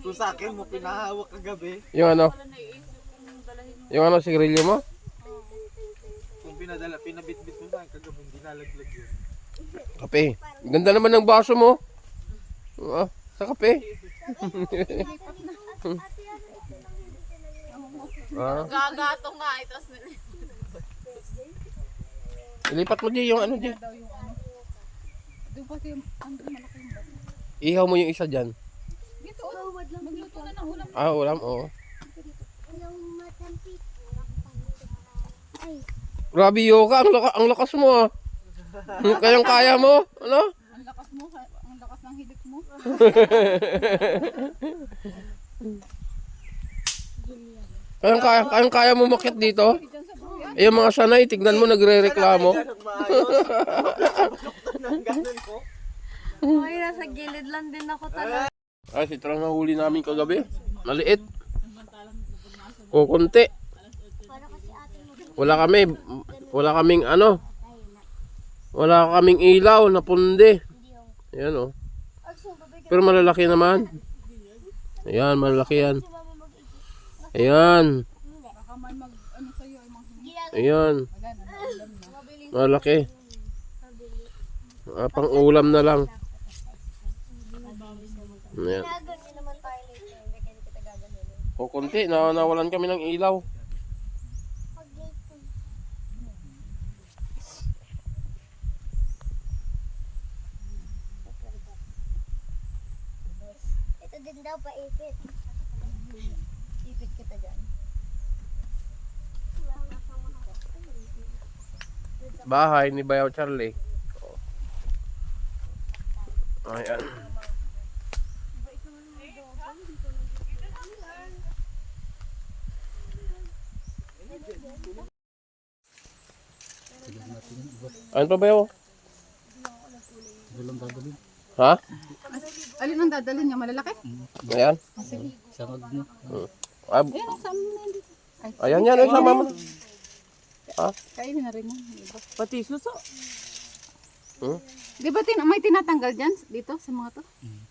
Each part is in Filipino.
Kung sa akin mo pinahawak kagabi, Yung ano? Yung ano, sigarilyo mo? kung pinadala, pinabitbit mo sa akin kagabi, hindi nalaglag yun. Kape. Ganda naman ng baso mo. Ah, sa kape. ah, Gagato nga, eh, itas nila. ilipat mo di yung ano di. Doon kasi ano malaki yung. Ihaw mo yung isa dyan. Dito, oh, magluto na ng ulam. Ah, ulam, oo. Grabe yoga, ang, laka, ang lakas mo ah. Kayang kaya mo, ano? Ang lakas mo, ang lakas ng hilik mo. Kayang kaya, kayang kaya mo makit dito. Eh, yung mga sanay, tignan mo, nagre-reklamo. Ay, nasa gilid lang din ako talaga. Ay, ito lang nahuli namin kagabi. Maliit. Kukunti. Wala kami, wala kaming ano. Wala kaming ilaw na pundi. Ayan oh. Pero malalaki naman. Ayan, malalaki yan. Ayan. Ayan. na, na. Malaki. Ah, pang ulam na lang. Ayan. Gagawin naman tayo later. Hindi kaya kita gagawin. Kukunti, na nawalan kami ng ilaw. Ito din daw paipit. Ipit kita dyan. Bahay ni Bayaw Charlie. Ayan. Ano pa Bayaw? Ha? Alin ang dadalhin niya? Malalaki? Ayan. Ah, Ayan, ang sama na yun ayan yan, ay sama mo. kainin na rin mo. Diba? Pati suso. Hmm? Di ba tin may tinatanggal dyan dito sa mga to?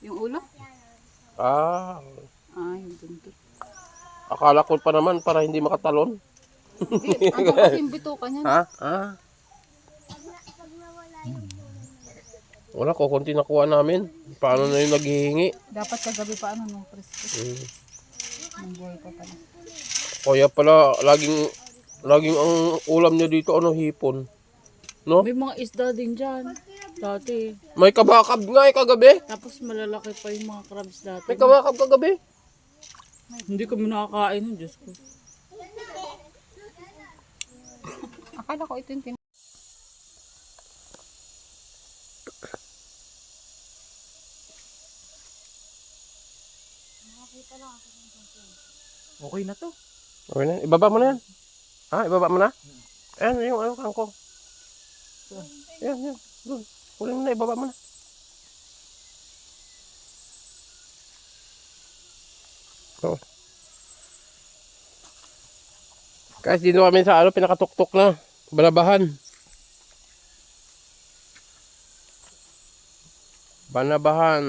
Yung ulo? Ah, Ah, yung akala ko pa naman para hindi makatalon. Ang kasi yung bituka niyan. Ha? Ah. Wala ko, konti nakuha namin. Paano na yung naghihingi? Dapat kagabi pa ano nung presko. Nung buhay pa pala. Kaya pala, laging, laging ang ulam niya dito, ano, hipon. No? May mga isda din dyan. Dati. May kabakab nga eh, kagabi. Tapos malalaki pa yung mga crabs dati. May kabakab kagabi. Hindi kami nakakain Diyos ko. Akala ko ito yung tin Okay na to. Okay na, ibaba mo na yan. Ha, ibaba mo na? Ayan, yung ano, kangkong. Ayan, yan. Doon. Huli mo na, ibaba mo na. Oh. Guys, dito kami sa ano, pinakatuktok na. Balabahan. Banabahan.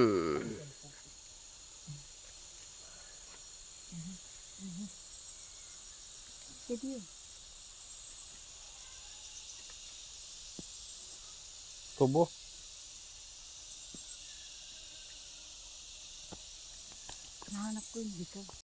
Tubo. Nahanap ko yung bitaw.